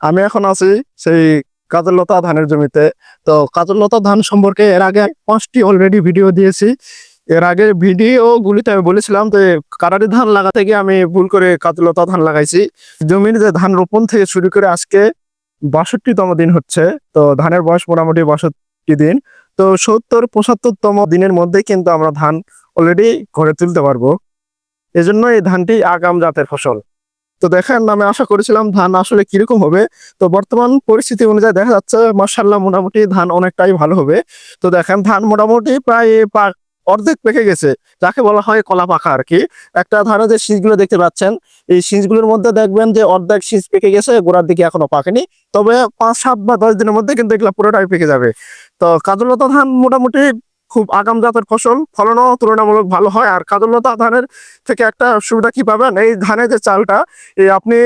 আমি এখন আছি সেই কাজলতা ধানের জমিতে। তো কাজলতা ধান সম্পর্কে এর আগে পাঁচটি অলরেডি ভিডিও দিয়েছি। এর আগে ভিডিও গুলিতে আমি বলেছিলাম যে, কারারি ধান লাগাতে গিয়ে আমি ভুল করে কাজলতা ধান লাগাইছি। জমির যে ধান রোপণ থেকে শুরু করে আজকে বাষট্টিতম দিন হচ্ছে। তো ধানের বয়স মোটামুটি বাষট্টি দিন। তো সত্তর, পঁচাত্তরতম দিনের মধ্যেই কিন্তু আমরা ধান অলরেডি ঘরে তুলতে পারব। এজন্য এই ধানটি আগাম জাতের ফসল। তো দেখেন, আমি আশা করেছিলাম ধান আসলে কীরকম হবে। তো বর্তমান পরিস্থিতি অনুযায়ী দেখা যাচ্ছে মার্শাল্লাহ মোটামুটি ধান অনেকটাই ভালো হবে। তো দেখেন, ধান মোটামুটি প্রায় পা- অর্ধেক পেকে গেছে, যাকে বলা হয় কলা পাকা আর কি। একটা ধানের যে শীষগুলো দেখতে পাচ্ছেন, এই শীষগুলোর মধ্যে দেখবেন যে অর্ধেক শীষ পেকে গেছে, গোড়ার দিকে এখনও পাকেনি। তবে পাঁচ, সাত বা দশ দিনের মধ্যে কিন্তু এগুলো পুরোটাই পেকে যাবে। তো কাজলতা ধান মোটামুটি খুব আগাম জাতের ফসল। ফলনও তুলনামূলক ভালো হয়। আর কাজলতা ধানের থেকে একটা সুবিধা কি পাবেন? এই ধানের যে চালটা, এই আপনি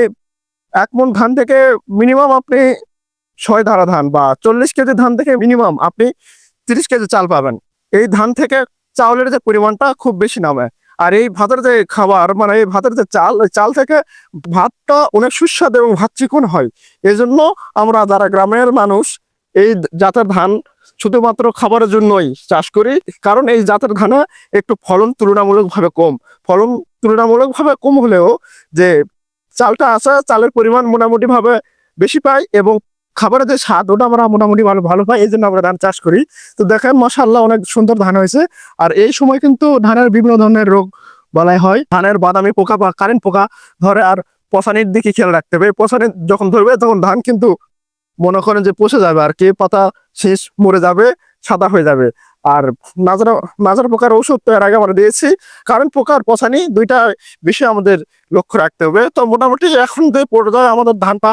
এক মন ধান থেকে মিনিমাম আপনি ছয় ধারা ধান বা চল্লিশ কেজি ধান থেকে মিনিমাম আপনি তিরিশ কেজি চাল পাবেন। এই ধান থেকে চাউলের যে পরিমাণটা খুব বেশি নামে। আর এই ভাতের যে খাবার মানে এই ভাতের যে চাল চাল থেকে ভাতটা অনেক সুস্বাদু এবং ভাত চিকন হয়। এই জন্য আমরা যারা গ্রামের মানুষ এই জাতের ধান শুধুমাত্র খাবারের জন্যই চাষ করি। কারণ এই জাতের ধানে একটু ফলন তুলনামূলকভাবে কম। ফলন তুলনামূলকভাবে কম হলেও যে চালটা আসা চালের পরিমাণ মোটামুটি ভাবে বেশি পাই এবং খাবারের যে স্বাদ ওটা আমরা মোটামুটি ভালো ভালো পাই এই জন্য আমরা ধান চাষ করি। তো দেখেন মাসাল্লাহ অনেক সুন্দর ধান হয়েছে। আর এই সময় কিন্তু ধানের বিভিন্ন ধরনের রোগ বলাই হয়। ধানের বাদামি পোকা বা কারেন্ট পোকা ধরে আর পচানির দিকে খেয়াল রাখতে হবে। পচানি যখন ধরবে, তখন ধান কিন্তু মনে করেন যে পচে যাবে আর কি পাতা শেষ মরে যাবে, সাদা হয়ে যাবে। আর নাজরা নাজরা পোকার ওষুধ তো এর আগে আমরা দিয়েছি। কারেন্ট পোকার পচানি দুইটা বিষয় আমাদের লক্ষ্য রাখতে হবে। তো মোটামুটি এখন যে পর্যায়ে আমাদের ধান পা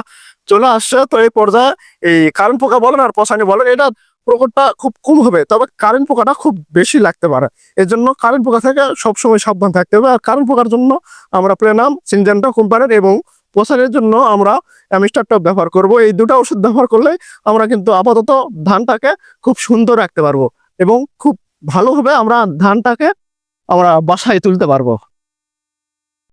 চলে আসছে, তো এই পর্যায়ে এই কারেন্ট পোকা বলেন আর পচানি বলেন, এটা প্রকোপটা খুব কম হবে। তবে কারেন্ট পোকাটা খুব বেশি লাগতে পারে। এর জন্য কারেন্ট পোকা থেকে সবসময় সাবধান থাকতে হবে। আর কারেন্ট পোকার জন্য আমরা প্রেনাম সিনজেন্টা কোম্পানির এবং পচারের জন্য আমরা অ্যামিস্টারটা ব্যবহার করব। এই দুটো ওষুধ ব্যবহার করলে আমরা কিন্তু আপাতত ধানটাকে খুব সুন্দর রাখতে পারব এবং খুব ভালোভাবে আমরা ধানটাকে আমরা বাসায় তুলতে পারব।